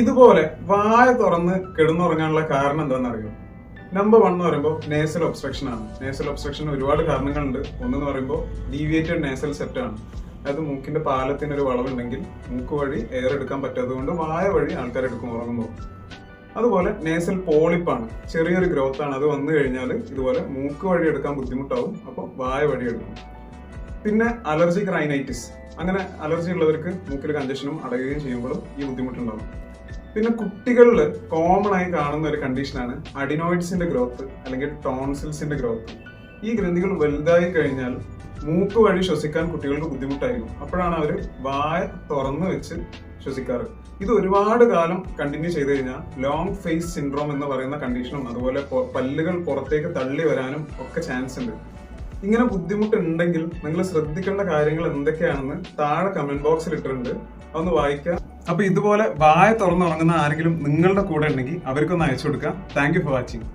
ഇതുപോലെ വായ തുറന്ന് കിടന്നുറങ്ങാനുള്ള കാരണം എന്താണെന്ന് അറിയോ നമ്പർ വൺ എന്ന് പറയുമ്പോൾ നേസൽ ഒബ്സ്ട്രക്ഷൻ ആണ്. നേസൽ ഒബ്സ്ട്രക്ഷൻ ഒരുപാട് കാരണങ്ങളുണ്ട്. ഒന്നെന്ന് പറയുമ്പോൾ ഡീവിയേറ്റഡ് നേസൽ സെറ്റ് ആണ്. അതായത് മൂക്കിന്റെ പാലത്തിന് ഒരു വളവുണ്ടെങ്കിൽ മൂക്ക് വഴി എയർ എടുക്കാൻ പറ്റാത്തതുകൊണ്ട് വായ വഴി ആൾക്കാർ എടുക്കും ഉറങ്ങുമ്പോൾ അതുപോലെ നേസൽ പോളിപ്പാണ് ചെറിയൊരു ഗ്രോത്ത് ആണ്. അത് വന്നു കഴിഞ്ഞാൽ ഇതുപോലെ മൂക്ക് വഴി എടുക്കാൻ ബുദ്ധിമുട്ടാവും. അപ്പോൾ വായ വഴി എടുക്കും. പിന്നെ അലർജിക് റൈനൈറ്റിസ് അങ്ങനെ അലർജി ഉള്ളവർക്ക് മൂക്കിൽ കഞ്ചഷനും അടയുകയും ചെയ്യുമ്പോഴും ഈ ബുദ്ധിമുട്ടുണ്ടാവും. പിന്നെ കുട്ടികളിൽ കോമൺ ആയി കാണുന്ന ഒരു കണ്ടീഷനാണ് അഡിനോയിഡ്സിന്റെ ഗ്രോത്ത് അല്ലെങ്കിൽ ടോൺസിൽസിന്റെ ഗ്രോത്ത് ഈ ഗ്രന്ഥികൾ വലുതായി കഴിഞ്ഞാൽ മൂക്ക് വഴി ശ്വസിക്കാൻ കുട്ടികൾക്ക് ബുദ്ധിമുട്ടായിരിക്കും. അപ്പോഴാണ് അവർ വായ തുറന്നു വെച്ച് ശ്വസിക്കാറ്. ഇത് ഒരുപാട് കാലം കണ്ടിന്യൂ ചെയ്ത് കഴിഞ്ഞാൽ ലോങ് ഫേസ് സിൻഡ്രോം എന്ന് പറയുന്ന കണ്ടീഷനും അതുപോലെ പല്ലുകൾ പുറത്തേക്ക് തള്ളി വരാനും ഒക്കെ ചാൻസ് ഉണ്ട്. ഇങ്ങനെ ബുദ്ധിമുട്ടുണ്ടെങ്കിൽ നിങ്ങൾ ശ്രദ്ധിക്കേണ്ട കാര്യങ്ങൾ എന്തൊക്കെയാണെന്ന് താഴെ കമന്റ് ബോക്സിൽ ഇട്ടിട്ടുണ്ട്. അതൊന്ന് വായിക്കാം. അപ്പൊ ഇതുപോലെ വായ തുറന്നുറങ്ങുന്ന ആരെങ്കിലും നിങ്ങളുടെ കൂടെ ഉണ്ടെങ്കിൽ അവർക്കൊന്ന് അയച്ചു കൊടുക്കാം. Thank for watching